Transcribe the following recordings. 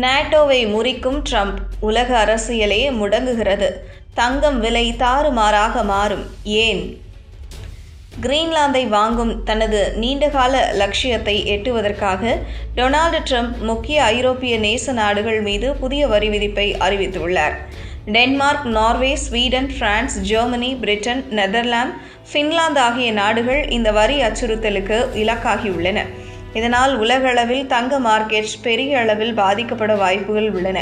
நேட்டோவை முறிக்கும் Trump உலக அரசியலே முடங்குகிறது. தங்கம் விலை தாறுமாறாக மாறும். ஏன்? கிரீன்லாந்தை வாங்கும் தனது நீண்டகால லட்சியத்தை எட்டுவதற்காக டொனால்டு ட்ரம்ப் முக்கிய ஐரோப்பிய நேச நாடுகள் மீது புதிய வரி விதிப்பை அறிவித்துள்ளார். Denmark Norway Sweden France Germany Britain Netherlands Finland ஆகிய நாடுகள் இந்த வரி அச்சுறுத்தலுக்கு இலக்காகியுள்ளன. இதனால் உலகளவில் தங்க மார்க்கெட் பெரிய அளவில் பாதிக்கப்பட வாய்ப்புகள் உள்ளன.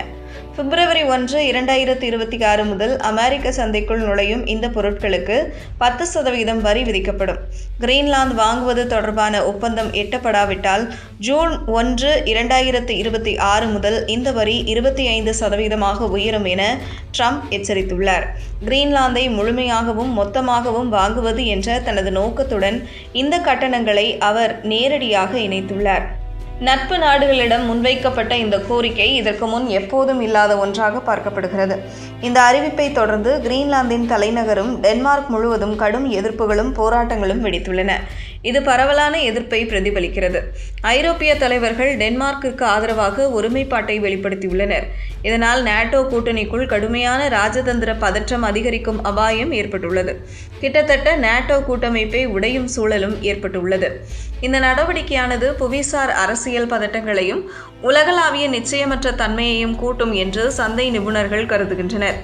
பிப்ரவரி ஒன்று இரண்டாயிரத்தி இருபத்தி ஆறு முதல் அமெரிக்க சந்தைக்குள் நுழையும் இந்த பொருட்களுக்கு பத்து சதவீதம் வரி விதிக்கப்படும். கிரீன்லாந்து வாங்குவது தொடர்பான ஒப்பந்தம் எட்டப்படாவிட்டால் ஜூன் ஒன்று இரண்டாயிரத்தி இருபத்தி ஆறு முதல் இந்த வரி இருபத்தி ஐந்து சதவீதமாக உயரும் என ட்ரம்ப் எச்சரித்துள்ளார். கிரீன்லாந்தை முழுமையாகவும் மொத்தமாகவும் வாங்குவது என்ற தனது நோக்கத்துடன் இந்த கட்டணங்களை அவர் நேரடியாக இணைத்துள்ளார். நட்பு நாடுகளிடம் முன்வைக்கப்பட்ட இந்த கோரிக்கை இதற்கு முன் எப்போதும் இல்லாத ஒன்றாக பார்க்கப்படுகிறது. இந்த அறிவிப்பை தொடர்ந்து கிரீன்லாந்தின் தலைநகரும் டென்மார்க் முழுவதும் கடும் எதிர்ப்புகளும் போராட்டங்களும் வெடித்துள்ளன. இது பரவலான எதிர்ப்பை பிரதிபலிக்கிறது. ஐரோப்பிய தலைவர்கள் டென்மார்க்கிற்கு ஆதரவாக ஒருமைப்பாட்டை வெளிப்படுத்தியுள்ளனர். இதனால் நேட்டோ கூட்டணிக்குள் கடுமையான ராஜதந்திர பதற்றம் அதிகரிக்கும் அபாயம் ஏற்பட்டுள்ளது. கிட்டத்தட்ட நேட்டோ கூட்டமைப்பை உடையும் சூழலும் ஏற்பட்டுள்ளது. இந்த நடவடிக்கையானது புவிசார் அரசியல் பதட்டங்களையும் உலகளாவிய நிச்சயமற்ற தன்மையையும் கூட்டும் என்று சந்தை நிபுணர்கள் கருதுகின்றனர்.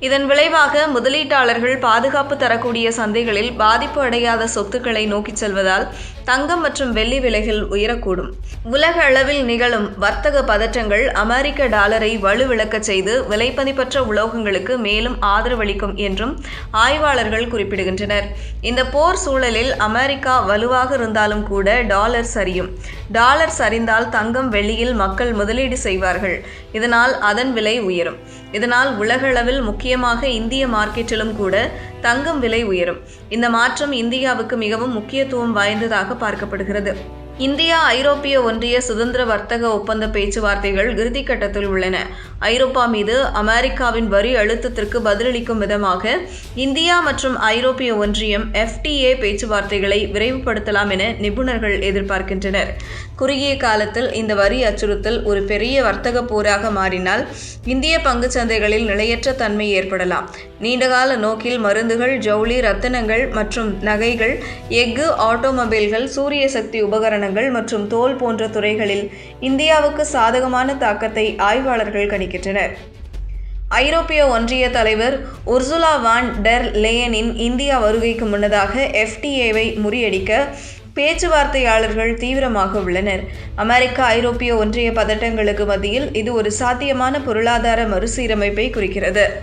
இதன் விளைவாக முதலீட்டாளர்கள் பாதுகாப்பு தரக்கூடிய சந்தைகளில் பாதிப்பு அடையாத சொத்துக்களை நோக்கிச் செல்வதால் தங்கம் மற்றும் வெள்ளி விலைகள் உயரக்கூடும். உலக அளவில் நிகழும் வர்த்தக பதற்றங்கள் அமெரிக்க டாலரை வலுவிழக்க செய்து விலைப்பதிப்பற்ற உலோகங்களுக்கு மேலும் ஆதரவளிக்கும் என்றும் ஆய்வாளர்கள் குறிப்பிடுகின்றனர். இந்த போர் சூழலில் அமெரிக்கா வலுவாக இருந்தாலும் கூட டாலர் சரியும். டாலர் சரிந்தால் தங்கம் வெள்ளியில் மக்கள் முதலீடு செய்வார்கள். இதனால் அதன் விலை உயரும். இதனால் உலகளவில் முக்கியமாக இந்திய மார்க்கெட்டிலும் கூட தங்கம் விலை உயரும். இந்த மாற்றம் இந்தியாவுக்கு மிகவும் முக்கியத்துவம் வாய்ந்ததாக பார்க்கப்படுகிறது. இந்தியா ஐரோப்பிய ஒன்றிய சுதந்திர வர்த்தக ஒப்பந்த பேச்சுவார்த்தைகள் இறுதிக்கட்டத்தில் உள்ளன. ஐரோப்பா மீது அமெரிக்காவின் வரி அழுத்தத்திற்கு பதிலளிக்கும் விதமாக இந்தியா மற்றும் ஐரோப்பிய ஒன்றியம் எஃப்டிஏ பேச்சுவார்த்தைகளை விரைவுபடுத்தலாம் என நிபுணர்கள் எதிர்பார்க்கின்றனர். குறுகிய காலத்தில் இந்த வரி அச்சுறுத்தல் ஒரு பெரிய வர்த்தக போராக மாறினால் இந்திய பங்கு சந்தைகளில் நிலையற்ற தன்மை ஏற்படலாம். நீண்டகால நோக்கில் மருந்துகள் ஜவுளி ரத்தினங்கள் மற்றும் நகைகள் எஃகு ஆட்டோமொபைல்கள் சூரிய சக்தி உபகரணங்கள் மற்றும் தோல் போன்ற துறைகளில் இந்தியாவுக்கு சாதகமான தாக்கத்தை ஆய்வாளர்கள் கணிக்கின்றனர். ஐரோப்பிய ஒன்றிய தலைவர் உர்சுலா வான் டெர் லேயனின் இந்தியா வருகைக்கு முன்னதாக எஃப்டிஏவை முறியடிக்க பேச்சுவார்த்தையாளர்கள் தீவிரமாக உள்ளனர். அமெரிக்க ஐரோப்பிய ஒன்றிய பதட்டங்களுக்கு மத்தியில் இது ஒரு சாத்தியமான பொருளாதார மறுசீரமைப்பை குறிக்கிறது.